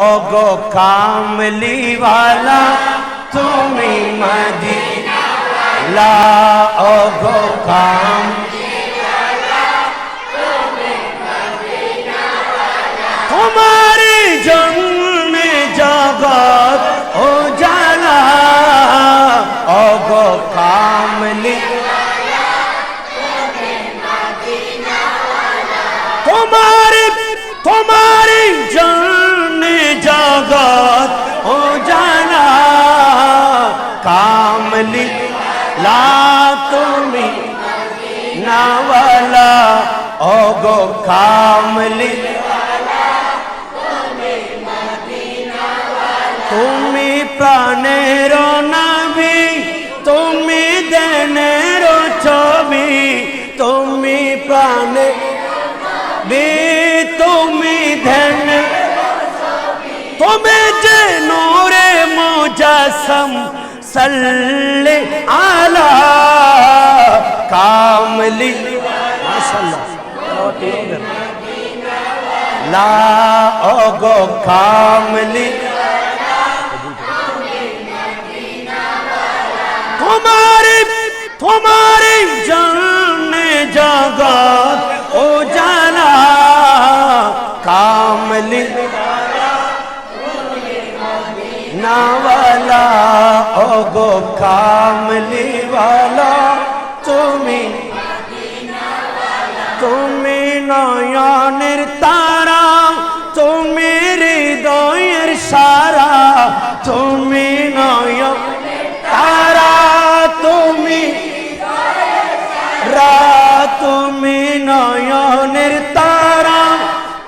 اوگو کاملی والا تمہیں مدینہ والا، اوگو کام ہماری جنگ میں جگت ہو جانا، اوگو کاملی تمہاری تمہاری কামলি লা তুমি নাওয়ালা ওগো কামলি তুমি প্রাণের নবী তুমি দেনের ছবি তুমি প্রাণে বি তুমি ধন তুমি যে নূরে মুজাসম صلی اللہ کاملی لا اوگو کاملی تمہاری تمہاری جان جگہ ও গো কামলি ওয়ালা তুমি তুমি নয়নের তারা, তুমি হৃদয়ের সারা, তুমি নয়ন তারা, তুমি রা, তুমি নয়নের তারা,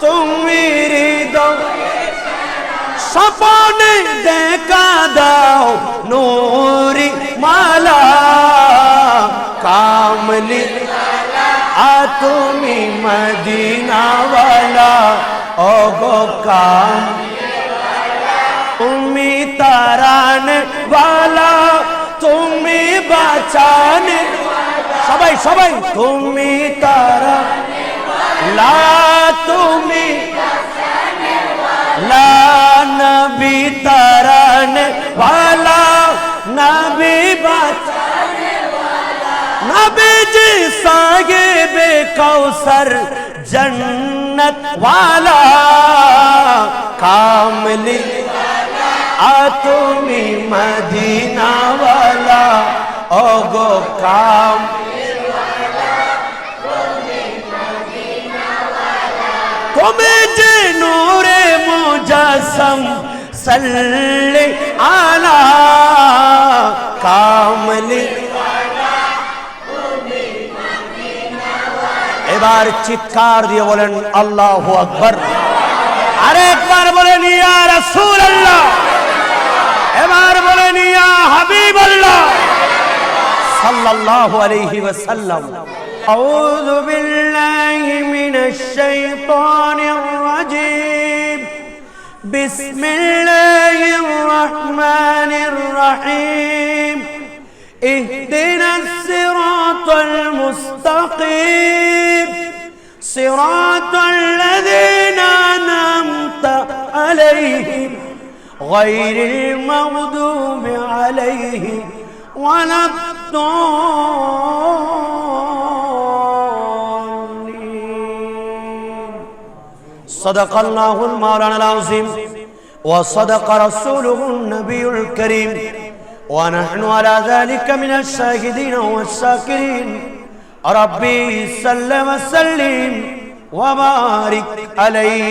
তুমি হৃদয় সপনে দেখা দাও নোরি তুমি মদিনাওয়ালা, ওগো কাম তুমি তারান বালা তুমি বাঁচানে সবাই সবাই। তুমি তারা লা তুমি লা নবী তারান বালা নবী বাঁচানে নবী کوسر جنت والا کامل آتمی مدینہ والا اوگو کام کمیج نور مجسم، صلی آلہ کامل এবার চিৎকার দিয়ে বলেন আল্লাহ আকবর আরেকবার বলেন ইয়া রাসূল আল্লাহ এবার বলেন ইয়া হাবিব আল্লাহ সাল্লাল্লাহু আলাইহি ওয়াসাল্লাম أعوذ بالله من الشيطان الرجيم بسم الله الرحمن الرحيم اهدنا الصراط المستقيم صراط الذين أنعمت عليهم غير المغضوب عليهم ولا الضالين. صدق الله المولانا العظيم وصدق رسوله النبي الكريم. ونحن على ذلك من الشاهدين والشاكرين. ربي سلم وسلم وبارك عليه.